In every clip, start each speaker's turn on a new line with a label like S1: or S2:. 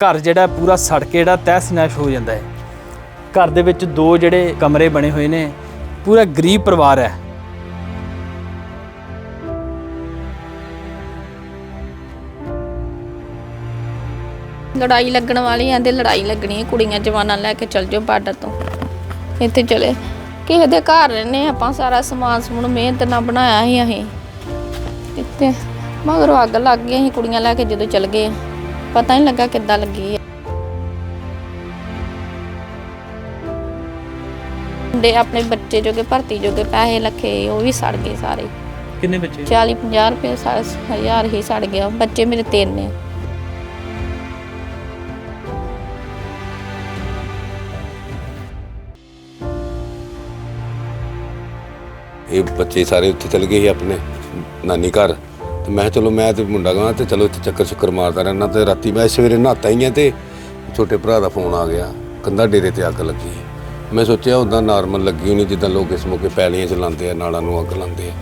S1: ਘਰ ਜਿਹੜਾ ਪੂਰਾ ਸੜ ਕੇ ਜਿਹੜਾ ਤਹਿਸ ਨਹਿਸ ਹੋ ਜਾਂਦਾ ਹੈ। ਘਰ ਦੇ ਵਿੱਚ ਦੋ ਜਿਹੜੇ ਕਮਰੇ ਬਣੇ ਹੋਏ ਨੇ, ਪੂਰਾ ਗਰੀਬ ਪਰਿਵਾਰ ਹੈ।
S2: ਲੜਾਈ ਲੱਗਣ ਵਾਲੀ ਆਂਦੇ ਲੜਾਈ ਲੱਗਣੀ ਹੈ, ਕੁੜੀਆਂ ਜਵਾਨਾਂ ਲੈ ਕੇ ਚੱਲ ਜਾਓ ਬਾਰਡਰ ਤੋਂ। ਇੱਥੇ ਚਲੇ। ਕਿਸੇ ਦੇ ਘਰ ਰਹਿੰਦੇ ਆਪਾਂ, ਸਾਰਾ ਸਮਾਨ ਸਮੂਨ ਮਿਹਨਤ ਨਾਲ ਬਣਾਇਆ ਸੀ ਅਸੀਂ। ਇੱਥੇ ਮਗਰ ਅੱਗ ਲੱਗ ਗਈ, ਅਸੀਂ ਕੁੜੀਆਂ ਲੈ ਕੇ ਜਦੋਂ ਚੱਲ ਗਏ ਪਤਾ ਨਹੀਂ ਲੱਗਾ ਕਿੱਦਾਂ ਲੱਗੀ ਹੈ ਮੁੰਡੇ ਆਪਣੇ ਬੱਚੇ ਜੋਗੇ ਭਰਤੀ ਜੋਗੇ ਪੈਸੇ ਲੱਖੇ ਉਹ ਵੀ ਸੜ ਗਏ ਸਾਰੇ।
S1: ਕਿੰਨੇ ਬੱਚੇ?
S2: 40 50 ਰੁਪਏ ਸਾ- ਹਜ਼ਾਰ ਹੀ ਸੜ ਗਿਆ। ਬੱਚੇ ਮੇਰੇ ਤਿੰਨ ਨੇ।
S3: ਇਹ ਬੱਚੇ ਸਾਰੇ ਉੱਥੇ ਚਲੇ ਗਏ ਸੀ ਆਪਣੇ ਨਾਨੀ ਘਰ। ਮੈਂ ਕਿਹਾ ਚਲੋ ਮੈਂ ਤੇ ਮੁੰਡਾ ਗਾਂ ਤੇ ਚਲੋ ਇੱਥੇ ਚੱਕਰ ਚੱਕਰ ਮਾਰਦਾ ਰਹਿਣਾ ਤੇ ਰਾਤੀ ਮੈਂ ਸਵੇਰੇ ਨਹਾਤਾ ਹੀ ਆ ਤੇ ਛੋਟੇ ਭਰਾ ਦਾ ਫੋਨ ਆ ਗਿਆ, ਕੰਧਾ ਡੇਰੇ ਤੇ ਅੱਗ ਲੱਗੀ। ਹੈ ਮੈਂ ਸੋਚਿਆ ਉਦਾਂ ਨਾਰਮਲ ਲੱਗੀ ਹੋਣੀ ਜਿੱਦਾਂ ਲੋਕ ਇਸ ਮੌਕੇ ਪੈਲੀਆਂ ਚਲਾਉਂਦੇ ਆ, ਨਾਲਾਂ ਨੂੰ ਅੱਗ ਲਾਉਂਦੇ ਆ।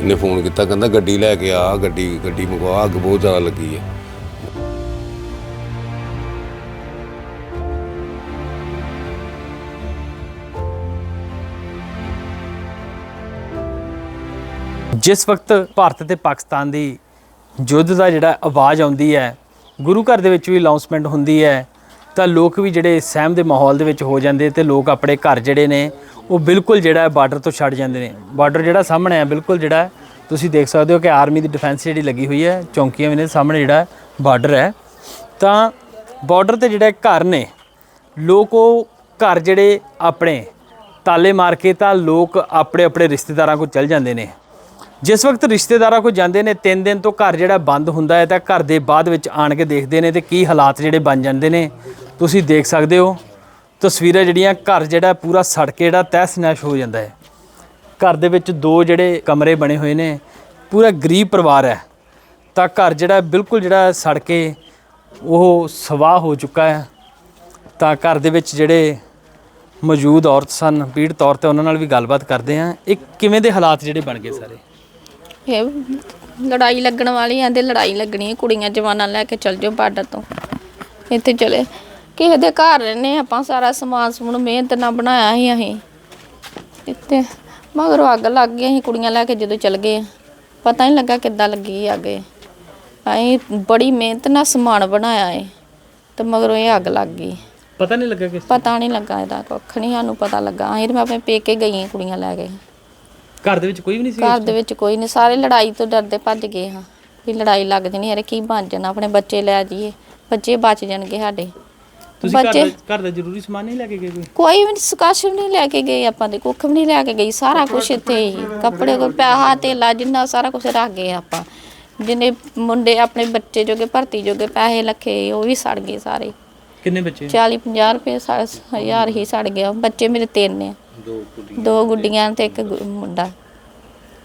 S3: ਇਹਨੇ ਫੋਨ ਕੀਤਾ, ਕਹਿੰਦਾ ਗੱਡੀ ਲੈ ਕੇ ਆ, ਗੱਡੀ ਗੱਡੀ ਮੰਗਵਾ, ਅੱਗ ਬਹੁਤ ਜ਼ਿਆਦਾ ਲੱਗੀ ਹੈ
S1: ਜਿਸ ਵਕਤ ਭਾਰਤ ਤੇ ਪਾਕਿਸਤਾਨ ਦੀ ਯੁੱਧ ਦਾ ਜਿਹੜਾ ਆਵਾਜ਼ ਆਉਂਦੀ ਹੈ, ਗੁਰੂ ਘਰ ਦੇ ਵਿੱਚ ਵੀ ਅਨਾਉਂਸਮੈਂਟ ਹੁੰਦੀ ਹੈ, ਤਾਂ ਲੋਕ ਵੀ ਜਿਹੜੇ ਸਹਿਮ ਦੇ ਮਾਹੌਲ ਦੇ ਵਿੱਚ ਹੋ ਜਾਂਦੇ ਤੇ ਲੋਕ ਆਪਣੇ ਘਰ ਜਿਹੜੇ ਨੇ, ਉਹ ਬਿਲਕੁਲ ਜਿਹੜਾ ਬਾਰਡਰ ਤੋਂ ਛੱਡ ਜਾਂਦੇ ਨੇ। ਬਾਰਡਰ ਜਿਹੜਾ ਸਾਹਮਣੇ ਹੈ, ਬਿਲਕੁਲ ਜਿਹੜਾ ਤੁਸੀਂ ਦੇਖ ਸਕਦੇ ਹੋ ਕਿ ਆਰਮੀ ਦੀ ਡਿਫੈਂਸ ਜਿਹੜੀ ਲੱਗੀ ਹੋਈ ਹੈ, ਚੌਂਕੀਆਂ ਵੀ ਨੇ ਸਾਹਮਣੇ ਜਿਹੜਾ ਬਾਰਡਰ ਹੈ। ਤਾਂ ਬਾਰਡਰ ਤੇ ਜਿਹੜੇ ਘਰ ਨੇ, ਲੋਕ ਉਹ ਘਰ ਜਿਹੜੇ ਆਪਣੇ ਤਾਲੇ ਮਾਰ ਕੇ ਤਾਂ ਲੋਕ ਆਪਣੇ ਆਪਣੇ ਰਿਸ਼ਤੇਦਾਰਾਂ ਕੋਲ ਚਲ ਜਾਂਦੇ ਨੇ। ਜਿਸ ਵਕਤ ਰਿਸ਼ਤੇਦਾਰਾਂ ਕੋਲ ਜਾਂਦੇ ਨੇ 3 ਦਿਨ ਤੋਂ ਘਰ ਜਿਹੜਾ ਬੰਦ ਹੁੰਦਾ ਹੈ, ਤਾਂ ਘਰ ਦੇ ਬਾਅਦ ਵਿੱਚ ਆਣ ਕੇ ਦੇਖਦੇ ਨੇ ਤੇ ਕੀ ਹਾਲਾਤ ਜਿਹੜੇ ਬਣ ਜਾਂਦੇ ਨੇ। ਤੁਸੀਂ ਦੇਖ ਸਕਦੇ ਹੋ, ਤਸਵੀਰਾਂ ਜਿਹੜੀਆਂ ਘਰ ਜਿਹੜਾ ਪੂਰਾ ਸੜ ਕੇ ਜਿਹੜਾ ਤਹਿਸ ਨਹਿਸ ਹੋ ਜਾਂਦਾ ਹੈ। ਘਰ ਦੇ ਵਿੱਚ ਦੋ ਜਿਹੜੇ ਕਮਰੇ ਬਣੇ ਹੋਏ ਨੇ, ਪੂਰਾ ਗਰੀਬ ਪਰਿਵਾਰ ਹੈ। ਤਾਂ ਘਰ ਜਿਹੜਾ ਬਿਲਕੁਲ ਜਿਹੜਾ ਸੜ ਕੇ ਉਹ ਸਵਾਹ ਹੋ ਚੁੱਕਾ ਹੈ। ਤਾਂ ਘਰ ਦੇ ਵਿੱਚ ਜਿਹੜੇ ਮੌਜੂਦ ਔਰਤ ਸਨ, ਪੀੜਤ ਤੌਰ ਤੇ ਉਹਨਾਂ ਨਾਲ ਵੀ ਗੱਲਬਾਤ ਕਰਦੇ ਹਾਂ। ਇਹ ਕਿਵੇਂ ਦੇ ਹਾਲਾਤ ਜਿਹੜੇ ਬਣ ਗਏ ਸਾਰੇ?
S2: ਇਹ ਲੜਾਈ ਲੱਗਣ ਵਾਲੀ ਆਂਦੇ ਲੜਾਈ ਲੱਗਣੀ ਹੈ। ਕੁੜੀਆਂ ਜਵਾਨਾਂ ਲੈ ਕੇ ਚੱਲ ਜਾਓ ਬਾਰਡਰ ਤੋਂ। ਇੱਥੇ ਚਲੇ। ਕਿਸੇ ਦੇ ਘਰ ਰਹਿੰਦੇ ਆਪਾਂ ਸਾਰਾ ਸਮਾਨ ਸਮੂਨ ਮਿਹਨਤ ਨਾਲ ਬਣਾਇਆ ਸੀ ਅਸੀਂ। ਇੱਥੇ ਮਗਰ ਅੱਗ ਲੱਗ ਗਈ ਅਸੀਂ ਕੁੜੀਆਂ ਲੈ ਕੇ ਜਦੋਂ ਚੱਲ ਗਏ। ਪਤਾ ਨਹੀਂ ਲੱਗਾ ਕਿੱਦਾਂ ਲੱਗੀ ਅੱਗ। ਅਸੀਂ ਬੜੀ ਮਿਹਨਤ ਨਾਲ ਸਮਾਨ ਬਣਾਇਆ ਏ ਤੇ ਮਗਰੋਂ ਇਹ ਅੱਗ ਲੱਗ ਗਈ।
S1: ਪਤਾ ਨਹੀਂ ਲੱਗਾ ਕਿਸ
S2: ਪਤਾ ਨਹੀਂ ਲੱਗਾ ਇਹਦਾ ਕੁੱਖ ਨਹੀਂ ਸਾਨੂੰ ਪਤਾ ਲੱਗਾ। ਅਸੀਂ ਤਾਂ ਆਪਣੇ ਪੇਕੇ ਗਈਆਂ ਕੁੜੀਆਂ ਲੈ ਕੇ।
S1: ਘਰ ਦੇ ਵਿੱਚ ਕੋਈ ਵੀ ਨਹੀਂ ਸੀ
S2: ਘਰ ਦੇ ਵਿੱਚ ਕੋਈ ਨਹੀਂ ਸਾਰੇ ਲੜਾਈ ਤੋਂ ਡਰਦੇ ਭੱਜ ਗਏ ਹਾਂ ਵੀ ਲੜਾਈ ਲੱਗ ਜਣੀ ਅਰੇ ਕੀ ਬਣ ਜਾਣਾ ਆਪਣੇ ਬੱਚੇ ਲੈ ਜਾਈਏ ਬੱਚੇ ਬਚ ਜਾਣਗੇ ਸਾਡੇ।
S1: ਤੁਸੀਂ ਘਰ
S2: ਬੱਚੇ
S1: ਦਾ ਘਰ ਦਾ ਜ਼ਰੂਰੀ ਸਮਾਨ ਨਹੀਂ ਲੈ ਕੇ ਗਏ ਕੋਈ?
S2: ਕੋਈ ਵੀ ਸਕਾਸ਼ ਵੀ ਨਹੀਂ ਲੈ ਕੇ ਗਏ ਆਪਾਂ ਦੇ ਕੁੱਖ ਵੀ ਨਹੀਂ ਲੈ ਕੇ ਗਈ ਸਾਰਾ ਕੁਝ ਇੱਥੇ ਹੀ ਕੱਪੜੇ ਕੋ ਪਿਆਹਾ ਤੇਲਾ ਜਿੰਨਾ ਸਾਰਾ ਕੁਝ ਰੱਖ ਗਏ ਆਪਾਂ। ਜਿੰਨੇ ਮੁੰਡੇ ਆਪਣੇ ਬੱਚੇ ਜੋਗੇ ਭਰਤੀ ਜੋਗੇ ਪੈਸੇ ਲੱਖੇ ਉਹ ਵੀ ਸੜ ਗਏ ਸਾਰੇ।
S1: ਕਿੰਨੇ ਬੱਚੇ?
S2: 40 50 ਰੁਪਏ ਸਾ- ਹਜ਼ਾਰ ਹੀ ਸੜ ਗਿਆ ਬੱਚੇ ਮੇਰੇ ਤਿੰਨ ਨੇ ਦੋ ਗੁੱਡੀਆਂ ਤੇ ਇੱਕ ਗੁ- ਮੁੰਡਾ।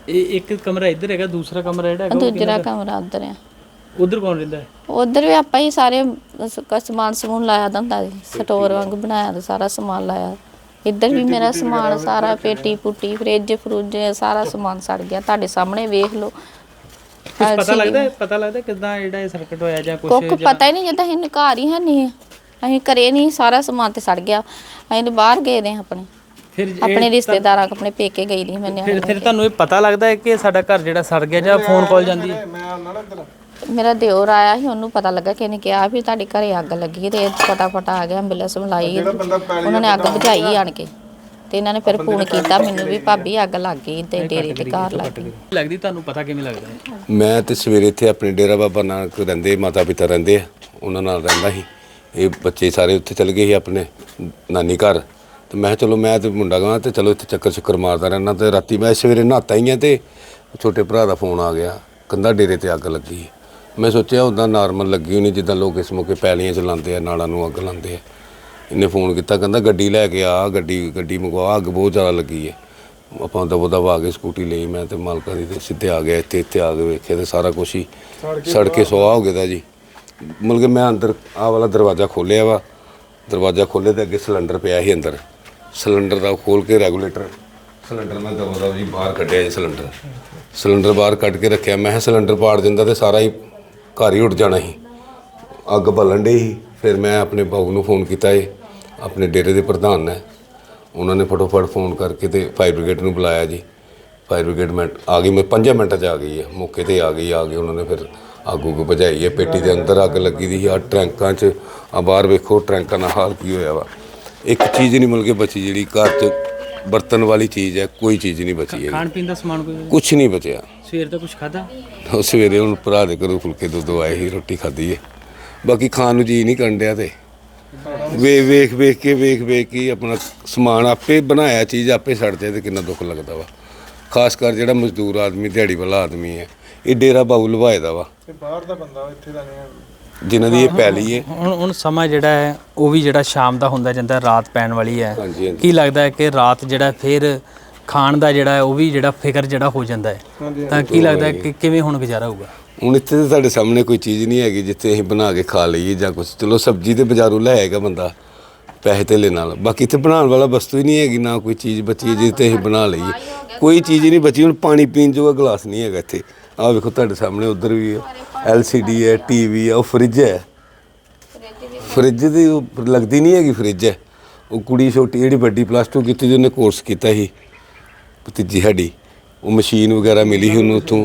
S1: ਇਹ ਇੱਕ ਕਮਰਾ ਇੱਧਰ ਹੈਗਾ ਦੂਸਰਾ ਕਮਰਾ ਜਿਹੜਾ ਹੈਗਾ
S2: ਦੂਜਾ ਕਮਰਾ ਉਧਰ ਆ।
S1: ਉਧਰ ਕੌਣ ਰਹਿੰਦਾ ਹੈ?
S2: ਉਧਰ ਵੀ ਆਪਾਂ ਹੀ ਸਾਰੇ ਸ- ਕ- ਸਮਾਨ ਸਮੂਨ ਲਾਇਆ ਦਾ ਹੁੰਦਾ ਸੀ ਸਟੋਰ ਵਾਂਗ ਬਣਾਇਆ ਦਾ ਸਾਰਾ ਸਮਾਨ ਲਾਇਆ। ਇੱਧਰ ਵੀ ਮੇਰਾ ਸਮਾਨ ਸਾਰਾ ਪੇਟੀ ਪੁੱਟੀ ਫ੍ਰਿਜ ਫਰੂਜ ਸਾਰਾ ਸਮਾਨ ਸੜ ਗਿਆ। ਤੁਹਾਡੇ ਸਾਹਮਣੇ ਵੇਖ ਲਓ।
S1: ਕੁਝ ਪਤਾ ਲੱਗਦਾ ਹੈ? ਪਤਾ ਲੱਗਦਾ ਕਿਦਾਂ ਜਿਹੜਾ ਇਹ ਸਰਕਟ ਹੋਇਆ ਜਾਂ ਕੁਝ
S2: ਕੁੱਖ ਪਤਾ ਹੀ ਨਹੀਂ ਜਿੱਦਾਂ ਅਸੀਂ ਘਰ ਹੀ ਹੈ ਨਹੀਂ। ਅਸੀਂ ਕਰੇ ਨਹੀਂ ਸਾਰਾ ਸਮਾਨ ਤੇ ਸੜ ਗਿਆ। ਅਸੀਂ ਤਾਂ ਬਾਹਰ ਗਏ ਨੇ ਆਪਣੇ।
S1: ਫਿਰ ਇਹ-
S2: ਆਪਣੇ ਰਿਸ਼ਤੇਦਾਰਾਂ ਕੋਲ ਆਪਣੇ ਪੇਕੇ ਗਈ ਨਹੀਂ ਮੈਂ
S1: ਫਿਰ ਫਿਰ ਤੁਹਾਨੂੰ ਇਹ ਪਤਾ ਲੱਗਦਾ ਹੈ ਕਿ ਸਾਡਾ ਘਰ ਜਿਹੜਾ ਸੜ ਗਿਆ ਜਾਂ ਫੋਨ ਕਾਲ ਜਾਂਦੀ ਹੈ?
S2: ਮੇਰਾ ਦਿਓਰ ਆਇਆ ਸੀ ਉਹਨੂੰ ਪਤਾ ਲੱਗਾ ਕਿ ਇਹਨੇ ਕਿਹਾ ਵੀ ਤੁਹਾਡੇ ਘਰੇ ਅੱਗ ਲੱਗੀ ਤੇ ਇਹ ਫਟਾਫਟ ਆ ਗਿਆ ਐਂਬੂਲੈਂਸ ਬੁਲਾਈ ਉਹਨਾਂ। ਨੇ ਅੱਗ ਬੁਝਾਈ ਆਣ ਕੇ ਤੇ ਇਹਨਾਂ ਨੇ ਫਿਰ ਫੋਨ ਕੀਤਾ ਮੈਨੂੰ ਵੀ ਭਾਬੀ ਅੱਗ ਲੱਗ ਗਈ ਤੇ ਡੇਰੇ ਤੇ ਕਾਰ ਲੱਗ ਗਈ।
S1: ਲੱਗਦੀ ਤੁਹਾਨੂੰ ਪਤਾ ਕਿਵੇਂ ਲੱਗਦਾ ਹੈ?
S3: ਮੈਂ ਤੇ ਸਵੇਰੇ ਇੱਥੇ ਆਪਣੇ ਡੇਰਾ ਬਾਬਾ ਨਾਨਕ ਰਹਿੰਦੇ ਮਾਤਾ ਪਿਤਾ ਰਹਿੰਦੇ ਆ ਉਹਨਾਂ ਨਾਲ ਰਹਿੰਦਾ ਸੀ। ਇਹ ਬੱਚੇ ਸਾਰੇ ਉੱਥੇ ਚਲੇ ਗਏ ਸੀ ਆਪਣੇ ਨਾਨੀ ਘਰ। ਤੇ ਮੈਂ ਕਿਹਾ ਚਲੋ ਮੈਂ ਤੇ ਮੁੰਡਾ ਗਾ ਤੇ ਚਲੋ ਇੱਥੇ ਚੱਕਰ ਚੱਕਰ ਮਾਰਦਾ ਰਹਿਣਾ ਤੇ ਰਾਤੀ ਮੈਂ ਸਵੇਰੇ ਨਹਾਤਾ ਹੀ ਆ ਤੇ ਛੋਟੇ ਭਰਾ ਦਾ ਫੋਨ ਆ ਗਿਆ ਕੰਧਾ ਡੇਰੇ ਤੇ ਅੱਗ ਲੱਗੀ। ਮੈਂ ਸੋਚਿਆ ਉਦਾਂ ਨਾਰਮਲ ਲੱਗੀ ਹੋਣੀ ਜਿੱਦਾਂ ਲੋਕ ਇਸ ਮੌਕੇ ਪੈਲੀਆਂ ਚਲਾਉਂਦੇ ਆ ਨਾਲਾਂ ਨੂੰ ਅੱਗ ਲਾਉਂਦੇ ਆ। ਇਹਨੇ ਫੋਨ ਕੀਤਾ ਕਹਿੰਦਾ ਗੱਡੀ ਲੈ ਕੇ ਆ ਗੱਡੀ ਗੱਡੀ ਮੰਗਵਾ ਅੱਗ ਬਹੁਤ ਜ਼ਿਆਦਾ ਲੱਗੀ ਹੈ ਆਪਾਂ ਦਬੋ ਦਬਾ ਆ ਕੇ ਸਕੂਟੀ ਲਈ ਮੈਂ ਤੇ ਮਾਲਕਾਂ ਦੀ ਤੇ ਸਿੱਧੇ ਆ ਗਿਆ ਇੱਥੇ ਇੱਥੇ ਆ ਕੇ ਵੇਖਿਆ ਤੇ ਸਾਰਾ ਕੁਝ ਹੀ ਸੜ ਕੇ ਸੁਆਹ ਹੋ ਗਿਆ ਦਾ ਜੀ। ਮਤਲਬ ਕਿ ਮੈਂ ਅੰਦਰ ਆਹ ਵਾਲਾ ਦਰਵਾਜ਼ਾ ਖੋਲ੍ਹਿਆ ਵਾ ਦਰਵਾਜ਼ਾ ਖੋਲ੍ਹੇ ਤੇ ਅੱਗੇ ਸਿਲੰਡਰ ਪਿਆ ਸੀ ਅੰਦਰ। ਸਿਲੰਡਰ ਦਾ ਖੋਲ ਕੇ ਰੈਗੂਲੇਟਰ, ਸਿਲੰਡਰ ਮੈਂ ਦਬੋ ਦਬ ਜੀ ਬਾਹਰ ਕੱਢਿਆ ਜੀ ਸਿਲੰਡਰ। ਸਿਲੰਡਰ ਬਾਹਰ ਕੱਢ ਕੇ ਰੱਖਿਆ, ਮੈਂ ਕਿਹਾ ਸਿਲੰਡਰ ਪਾੜ ਦਿੰਦਾ ਤੇ ਸਾਰਾ ਹੀ ਘਰ ਹੀ ਉੱਡ ਜਾਣਾ ਸੀ। ਅੱਗ ਬਲਣ ਡਈ ਸੀ, ਫਿਰ ਮੈਂ ਆਪਣੇ ਬਾਊ ਨੂੰ ਫੋਨ ਕੀਤਾ ਏ ਆਪਣੇ ਡੇਰੇ ਦੇ ਪ੍ਰਧਾਨ ਨੇ। ਉਹਨਾਂ ਨੇ ਫਟੋਫਟ ਫੋਨ ਕਰਕੇ ਤੇ ਫਾਇਰ ਬ੍ਰਿਗੇਡ ਨੂੰ ਬੁਲਾਇਆ ਜੀ। ਫਾਇਰ ਬ੍ਰਿਗੇਡ ਮੈਂ, ਆ ਗਈ ਮੈਂ 5 ਮਿੰਟਾਂ 'ਚ ਆ ਗਈ ਹੈ, ਮੌਕੇ ਤੇ ਆ ਗਈ ਆ ਗਈ, ਉਹਨਾਂ ਨੇ ਫਿਰ ਅੱਗ ਉੱਗ ਭਜਾਈ ਹੈ। ਪੇਟੀ ਦੇ ਅੰਦਰ ਅੱਗ ਲੱਗੀ ਦੀ ਸੀ ਆ ਟਰੰਕਾਂ 'ਚ ਆ ਬਾਹਰ ਵੇਖੋ, ਟਰੰਕਾਂ ਦਾ ਹਾਲ ਕੀ ਹੋਇਆ ਵਾ। ਇੱਕ ਚੀਜ਼ ਨਹੀਂ ਮਿਲ ਕੇ ਬਚੀ ਜਿਹੜੀ ਘਰ 'ਚ ਬਰਤਨ ਵਾਲੀ ਚੀਜ਼ ਹੈ ਕੋਈ ਚੀਜ਼ ਨਹੀਂ ਬਚੀ ਹੈ
S1: ਖਾਣ ਪੀਣ ਦਾ ਸਮਾਨ ਕੋਈ
S3: ਕੁਝ ਨਹੀਂ ਬਚਿਆ।
S1: ਸਵੇਰ ਦਾ ਕੁਝ ਖਾਦਾ
S3: ਉਹ ਸਵੇਰੇ ਹੁਣ ਭਰਾ ਦੇ ਘਰੋਂ ਫੁਲਕੇ ਦੋ ਦੋ ਆਏ ਸੀ ਰੋਟੀ ਖਾਧੀ ਹੈ। ਬਾਕੀ ਖਾਣ ਨੂੰ ਜੀ ਨਹੀਂ ਕਰਨ ਡਿਆ ਤੇ। ਵੇ ਵੇਖ ਵੇਖ ਕੇ ਵੇਖ ਵੇਖ ਕੇ ਹੀ ਆਪਣਾ ਸਮਾਨ ਆਪੇ ਬਣਾਇਆ ਚੀਜ਼ ਆਪੇ ਸੜ ਜਾਏ ਤੇ ਕਿੰਨਾ ਦੁੱਖ ਲੱਗਦਾ ਵਾ। ਖਾਸ ਕਰ ਜਿਹੜਾ ਮਜ਼ਦੂਰ ਆਦਮੀ ਦਿਹਾੜੀ ਵਾਲਾ ਆਦਮੀ ਹੈ ਇਹ ਡੇਰਾ ਬਾਉ ਲਵਾਏ ਦਾ ਵਾ।
S4: ਤੇ ਬਾਹਰ ਦਾ ਬੰਦਾ ਇੱਥੇ ਦਾ ਨਹੀਂ
S3: ਜਿਨ੍ਹਾਂ ਦੀ ਇਹ ਪੈਲੀ ਹੈ
S1: ਹੁਣ ਹੁਣ ਸਮਾਂ ਜਿਹੜਾ ਹੈ ਉਹ ਵੀ ਜਿਹੜਾ ਸ਼ਾਮ ਦਾ ਹੁੰਦਾ ਜਾਂਦਾ ਰਾਤ ਪੈਣ ਵਾਲੀ ਹੈ।
S3: ਹਾਂਜੀ ਹਾਂਜੀ।
S1: ਕੀ ਲੱਗਦਾ ਹੈ ਕਿ ਰਾਤ ਜਿਹੜਾ ਫਿਰ ਖਾਣ ਦਾ ਜਿਹੜਾ ਹੈ ਉਹ ਵੀ ਜਿਹੜਾ ਫਿਕਰ ਜਿਹੜਾ ਹੋ ਜਾਂਦਾ ਹੈ? ਤਾਂ ਕੀ ਲੱਗਦਾ ਹੈ ਕਿ ਕਿਵੇਂ ਹੁਣ ਗੁਜ਼ਾਰਾ ਹੋਊਗਾ?
S3: ਹੁਣ ਇੱਥੇ ਤਾਂ ਸਾਡੇ ਸਾਹਮਣੇ ਕੋਈ ਚੀਜ਼ ਨਹੀਂ ਹੈਗੀ ਜਿੱਥੇ ਅਸੀਂ ਬਣਾ ਕੇ ਖਾ ਲਈਏ ਜਾਂ ਕੁਝ ਚਲੋ ਸਬਜ਼ੀ ਤੇ ਬਾਜ਼ਾਰੋਂ ਲੈ ਆਏਗਾ ਬੰਦਾ ਪੈਸੇ ਧੇਲੇ ਨਾਲ। ਬਾਕੀ ਇੱਥੇ ਬਣਾਉਣ ਵਾਲਾ ਵਸਤੂ ਹੀ ਨਹੀਂ ਹੈਗੀ ਨਾ ਕੋਈ ਚੀਜ਼ ਬਚੀ ਹੈ ਜਿੱਥੇ ਅਸੀਂ ਬਣਾ ਲਈਏ। ਕੋਈ ਚੀਜ਼ ਹੀ ਨਹੀਂ ਬਚੀ ਹੁਣ ਪਾਣੀ ਪੀਣ ਜੋਗਾ ਗਲਾਸ ਨਹੀਂ ਹੈਗਾ ਇੱਥੇ। ਆਹ ਵੇਖੋ ਤੁਹਾਡੇ ਸਾਹਮਣੇ ਉਧਰ ਵੀ ਹੈ ਡੀ ਹੈ ਟੀਵੀ ਹੈ, ਉਹ ਫ੍ਰਿਜ ਹੈ। ਫ੍ਰਿਜ ਦੀ ਉਹ ਲੱਗਦੀ ਨਹੀਂ ਹੈਗੀ ਫ੍ਰਿਜ ਹੈ ਉਹ ਕੁੜੀ ਛੋਟੀ ਜਿਹੜੀ ਵੱਡੀ ਪਲੱਸ 2 ਕੀਤੀ ਜਿਹਨੇ ਕੋਰਸ ਕੀਤਾ ਸੀ। ਭਤੀਜੀ ਸਾਡੀ। ਉਹ ਮਸ਼ੀਨ ਵਗੈਰਾ ਮਿਲੀ ਸੀ ਉਹਨੂੰ ਉੱਥੋਂ।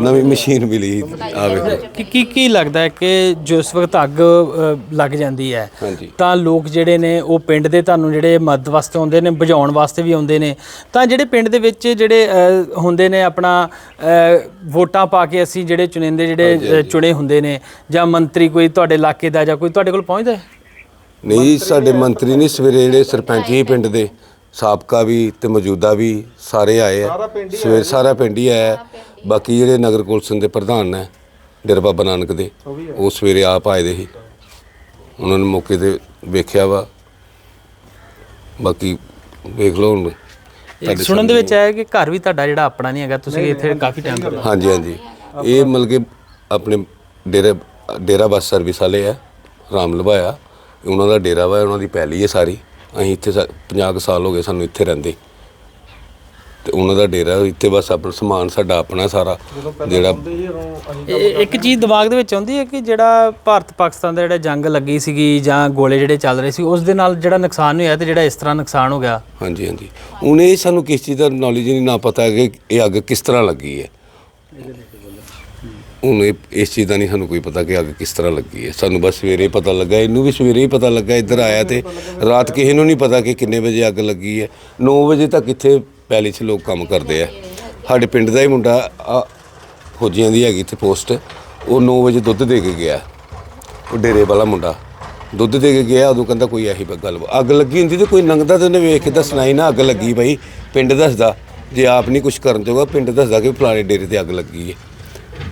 S3: ਨਵੀਂ ਮਸ਼ੀਨ। ਮਿਲੀ ਆ ਵੇਖੋ।
S1: ਕੀ ਕੀ ਕੀ ਲੱਗਦਾ ਹੈ ਕਿ ਜੋ ਇਸ ਵਕਤ ਅੱਗ ਅ, ਲੱਗ ਜਾਂਦੀ ਹੈ
S3: ਹਾਂਜੀ।
S1: ਤਾਂ ਲੋਕ ਜਿਹੜੇ ਨੇ ਉਹ ਪਿੰਡ ਦੇ ਤੁਹਾਨੂੰ ਜਿਹੜੇ ਮਦਦ ਵਾਸਤੇ ਆਉਂਦੇ ਨੇ ਬੁਝਾਉਣ ਵਾਸਤੇ ਵੀ ਆਉਂਦੇ ਨੇ। ਤਾਂ ਜਿਹੜੇ ਪਿੰਡ ਦੇ ਵਿੱਚ ਜਿਹੜੇ ਅ, ਹੁੰਦੇ ਨੇ ਆਪਣਾ ਅ, ਵੋਟਾਂ ਪਾ ਕੇ ਅਸੀਂ ਜਿਹੜੇ ਚੁਣਿੰਦੇ ਜਿਹੜੇ ਅ, ਚੁਣੇ ਹੁੰਦੇ ਨੇ ਜਾਂ ਮੰਤਰੀ ਕੋਈ ਤੁਹਾਡੇ ਇਲਾਕੇ ਦਾ ਜਾਂ ਕੋਈ ਤੁਹਾਡੇ ਕੋਲ ਪਹੁੰਚਦਾ ਹੈ?
S3: ਨਹੀਂ ਸਾਡੇ ਮੰਤਰੀ ਨੇ ਸਵੇਰੇ ਜਿਹੜੇ ਸਰਪੰਚ ਹੀ ਪਿੰਡ ਦੇ ਸਾਬਕਾ ਵੀ ਤੇ ਮੌਜੂਦਾ ਵੀ ਸਾਰੇ ਆਏ ਆ। ਸਵੇਰ ਸਾਰਾ ਪਿੰਡ ਹੀ ਆਇਆ। ਬਾਕੀ ਜਿਹੜੇ ਨਗਰ ਕੌਂਸਲ ਦੇ ਪ੍ਰਧਾਨ ਨੇ ਡੇਰਾ ਬਾਬਾ ਨਾਨਕ ਦੇ ਉਹ ਸਵੇਰੇ ਆਪ ਆਏ ਦੇ ਸੀ। ਉਹਨਾਂ ਨੇ ਮੌਕੇ ਤੇ ਵੇਖਿਆ ਵਾ। ਬਾਕੀ ਵੇਖ ਲਓ ਹੁਣ
S1: ਇੱਕ ਸੁਣਨ ਦੇ ਵਿੱਚ ਆਇਆ ਕਿ ਘਰ ਵੀ ਤੁਹਾਡਾ ਜਿਹੜਾ ਆਪਣਾ ਨਹੀਂ ਹੈਗਾ ਤੁਸੀਂ ਇੱਥੇ ਕਾਫੀ ਟਾਈਮ ਤੋਂ
S3: ਹਾਂਜੀ ਹਾਂਜੀ। ਇਹ ਮਤਲਬ ਕਿ ਆਪਣੇ ਡੇਰਾ ਡੇਰਾ ਬੱਸ ਸਰਵਿਸ ਵਾਲੇ ਆ ਰਾਮ ਲਵਾਇਆ ਉਹਨਾਂ ਦਾ ਡੇਰਾ ਵਾ ਉਹਨਾਂ ਦੀ ਪੈਲੀ ਹੈ ਸਾਰੀ। ਅਸੀਂ ਇੱਥੇ 50 ਕੁ ਸਾਲ ਹੋ ਗਏ ਸਾਨੂੰ ਇੱਥੇ ਰਹਿੰਦੇ। ਤੇ ਉਹਨਾਂ ਦਾ ਡੇਰਾ ਇੱਥੇ ਬਸ ਆਪਣਾ ਸਮਾਨ ਸਾਡਾ ਆਪਣਾ ਸਾਰਾ ਜਿਹੜਾ
S4: ਇਹ
S1: ਇੱਕ ਚੀਜ਼ ਦਿਮਾਗ ਦੇ ਵਿੱਚ ਆਉਂਦੀ ਹੈ ਕਿ ਜਿਹੜਾ ਭਾਰਤ ਪਾਕਿਸਤਾਨ ਦਾ ਜਿਹੜਾ ਜੰਗ ਲੱਗੀ ਸੀਗੀ ਜਾਂ ਗੋਲੇ ਜਿਹੜੇ ਚੱਲ ਰਹੇ ਸੀ ਉਸ ਦੇ ਨਾਲ ਜਿਹੜਾ ਨੁਕਸਾਨ ਹੋਇਆ ਤੇ ਜਿਹੜਾ ਇਸ ਤਰ੍ਹਾਂ ਨੁਕਸਾਨ ਹੋ ਗਿਆ।
S3: ਹਾਂਜੀ ਹਾਂਜੀ। ਹੁਣ ਇਹ ਸਾਨੂੰ ਕਿਸ ਚੀਜ਼ ਦਾ ਨੌਲੇਜ ਨਹੀਂ ਨਾ ਪਤਾ ਕਿ ਇਹ ਅੱਗ ਕਿਸ ਤਰ੍ਹਾਂ ਲੱਗੀ ਹੈ। ਹੁਣ ਇਹ ਇਸ ਚੀਜ਼ ਦਾ ਨਹੀਂ ਸਾਨੂੰ ਕੋਈ ਪਤਾ ਕਿ ਅੱਗ ਕਿਸ ਤਰ੍ਹਾਂ ਲੱਗੀ ਹੈ। ਸਾਨੂੰ ਬਸ ਸਵੇਰੇ ਹੀ ਪਤਾ ਲੱਗਾ, ਇਹਨੂੰ ਵੀ ਸਵੇਰੇ ਹੀ ਪਤਾ ਲੱਗਾ, ਇੱਧਰ ਆਇਆ ਤੇ ਰਾਤ ਕਿਸੇ ਨੂੰ ਨਹੀਂ ਪਤਾ ਕਿ ਕਿੰਨੇ ਵਜੇ ਅੱਗ ਲੱਗੀ ਹੈ। 9 ਵਜੇ ਤੱਕ ਇੱਥੇ ਪੈਲੀ 'ਚ ਲੋਕ ਕੰਮ ਕਰਦੇ ਆ। ਸਾਡੇ ਪਿੰਡ ਦਾ ਹੀ ਮੁੰਡਾ, ਆ ਫੌਜੀਆਂ ਦੀ ਹੈਗੀ ਇੱਥੇ ਪੋਸਟ, ਉਹ 9 ਵਜੇ ਦੁੱਧ ਦੇ ਕੇ ਗਿਆ। ਉਹ ਡੇਰੇ ਵਾਲਾ ਮੁੰਡਾ, ਦੁੱਧ ਦੇ ਕੇ ਗਿਆ, ਉਦੋਂ ਕਹਿੰਦਾ ਕੋਈ ਐਸੀ ਗੱਲ ਅੱਗ ਲੱਗੀ ਹੁੰਦੀ ਤੇ ਕੋਈ ਲੰਘਦਾ ਤੇ ਉਹਨੇ ਵੇਖ ਕੇ ਦੱਸਣਾ ਹੀ ਨਾ ਅੱਗ ਲੱਗੀ ਬਈ। ਪਿੰਡ ਦੱਸਦਾ, ਜੇ ਆਪ ਨਹੀਂ ਕੁਝ ਕਰਨ ਜੋਗਾ, ਪਿੰਡ ਦੱਸਦਾ ਕਿ ਫਲਾਣੇ ਡੇਰੇ ਤੇ ਅੱਗ ਲੱਗੀ ਹੈ।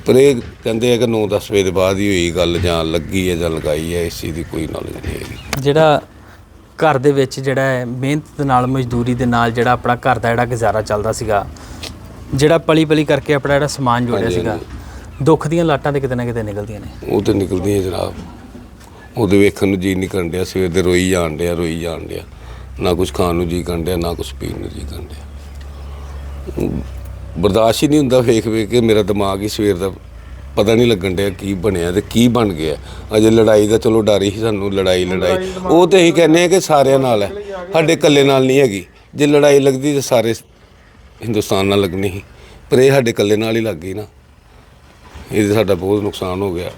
S3: ਪਰ ਇਹ ਕਹਿੰਦੇ ਆ ਕਿ 9-10 ਵਜੇ ਦੇ ਬਾਅਦ ਹੀ ਹੋਈ ਗੱਲ ਜਾਂ ਲੱਗੀ ਹੈ ਜਾਂ ਲਗਾਈ ਹੈ ਇਸ ਚੀਜ਼ ਦੀ ਕੋਈ ਨੌਲੇਜ ਨਹੀਂ ਹੈਗੀ।
S1: ਜਿਹੜਾ ਘਰ ਦੇ ਵਿੱਚ ਜਿਹੜਾ ਹੈ ਮਿਹਨਤ ਦੇ ਨਾਲ ਮਜ਼ਦੂਰੀ ਦੇ ਨਾਲ ਜਿਹੜਾ ਆਪਣਾ ਘਰ ਦਾ ਜਿਹੜਾ ਗੁਜ਼ਾਰਾ ਚੱਲਦਾ ਸੀਗਾ ਜਿਹੜਾ ਪਲੀ ਪਲੀ ਕਰਕੇ ਆਪਣਾ ਜਿਹੜਾ ਸਮਾਨ ਜੋੜਿਆ
S3: ਹਾਂਜੀ,
S1: ਸੀਗਾ ਦੁੱਖ ਦੀਆਂ ਲਾਟਾਂ ਤੇ ਕਿਤੇ ਨਾ ਕਿਤੇ ਨਿਕਲਦੀਆਂ ਨੇ।
S3: ਉਹ ਤੇ ਨਿਕਲਦੀ ਹੈ ਜਨਾਬ। ਉਹਦੇ ਵੇਖਣ ਨੂੰ ਜੀ ਨਹੀਂ ਕਰਨ ਡਿਆ ਸਵੇਰ ਦੇ ਰੋਈ ਜਾਣ ਡਿਆ ਰੋਈ ਜਾਣ ਡਿਆ। ਨਾ ਕੁਝ ਖਾਣ ਨੂੰ ਜੀ ਕਰਨ ਡਿਆ ਨਾ ਕੁਝ ਪੀਣ ਨੂੰ ਜੀ ਕਰਨ ਡਿਆ। ਬਰਦਾਸ਼ਤ ਹੀ ਨਹੀਂ ਹੁੰਦਾ ਵੇਖ ਵੇਖ ਕੇ ਮੇਰਾ ਦਿਮਾਗ ਹੀ ਸਵੇਰ ਦਾ ਪਤਾ ਨਹੀਂ ਲੱਗਣ ਡਿਆ ਕੀ ਬਣਿਆ ਤੇ ਕੀ ਬਣ ਗਿਆ। ਅਜੇ ਲੜਾਈ ਦਾ ਚਲੋ ਡਰ ਹੀ ਸਾਨੂੰ ਲੜਾਈ ਲੜਾਈ। ਉਹ ਤੇ ਅਸੀਂ ਕਹਿੰਦੇ ਆ ਕਿ ਸਾਰਿਆਂ ਨਾਲ ਹੈ ਸਾਡੇ ਇਕੱਲੇ ਨਾਲ ਨਹੀਂ ਹੈਗੀ। ਜੇ ਲੜਾਈ ਲੱਗਦੀ ਤੇ ਸਾਰੇ ਹਿੰਦੁਸਤਾਨ ਨਾਲ ਲੱਗਣੀ ਸੀ। ਪਰ ਇਹ ਸਾਡੇ ਇਕੱਲੇ ਨਾਲ ਹੀ ਲੱਗ ਗਈ ਨਾ। ਇਹਦੇ ਸਾਡਾ ਬਹੁਤ ਨੁਕਸਾਨ ਹੋ ਗਿਆ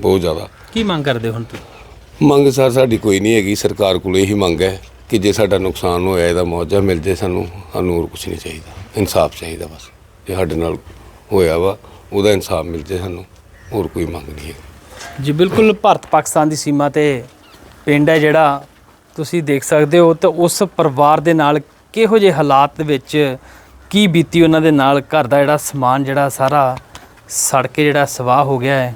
S3: ਬਹੁਤ ਜ਼ਿਆਦਾ।
S1: ਕੀ ਮੰਗ ਕਰਦੇ ਹੁਣ ਤੁਸੀਂ?
S3: ਮੰਗ ਸਰ ਸਾਡੀ ਕੋਈ ਨਹੀਂ ਹੈਗੀ ਸਰਕਾਰ ਕੋਲ ਇਹੀ ਮੰਗ ਹੈ ਕਿ ਜੇ ਸਾਡਾ ਨੁਕਸਾਨ ਹੋਇਆ ਇਹਦਾ ਮੁਆਵਜ਼ਾ ਮਿਲ ਜੇ ਸਾਨੂੰ ਸਾਨੂੰ ਹੋਰ ਕੁਝ ਨਹੀਂ ਚਾਹੀਦਾ। ਇਨਸਾਫ ਚਾਹੀਦਾ ਬਸ। ਜੇ ਸਾਡੇ ਨਾਲ ਹੋਇਆ ਵਾ, ਉਹਦਾ ਇਨਸਾਫ ਮਿਲ ਜੇ ਸਾਨੂੰ, ਹੋਰ ਕੋਈ ਮੰਗ ਨਹੀਂ ਹੈ।
S1: ਜੀ, ਬਿਲਕੁਲ ਭਾਰਤ ਪਾਕਿਸਤਾਨ ਦੀ ਸੀਮਾ ਤੇ ਪਿੰਡ ਹੈ ਜਿਹੜਾ ਤੁਸੀਂ ਦੇਖ ਸਕਦੇ ਹੋ ਤੇ ਉਸ ਪਰਿਵਾਰ ਦੇ ਨਾਲ ਕਿਹੋ ਜਿਹੇ ਹਾਲਾਤ ਵਿੱਚ ਕੀ ਬੀਤੀ ਉਹਨਾਂ ਦੇ ਨਾਲ ਘਰ ਦਾ ਜਿਹੜਾ ਸਮਾਨ ਜਿਹੜਾ ਸਾਰਾ ਸੜ ਕੇ ਜਿਹੜਾ ਸਵਾਹ ਹੋ ਗਿਆ ਹੈ।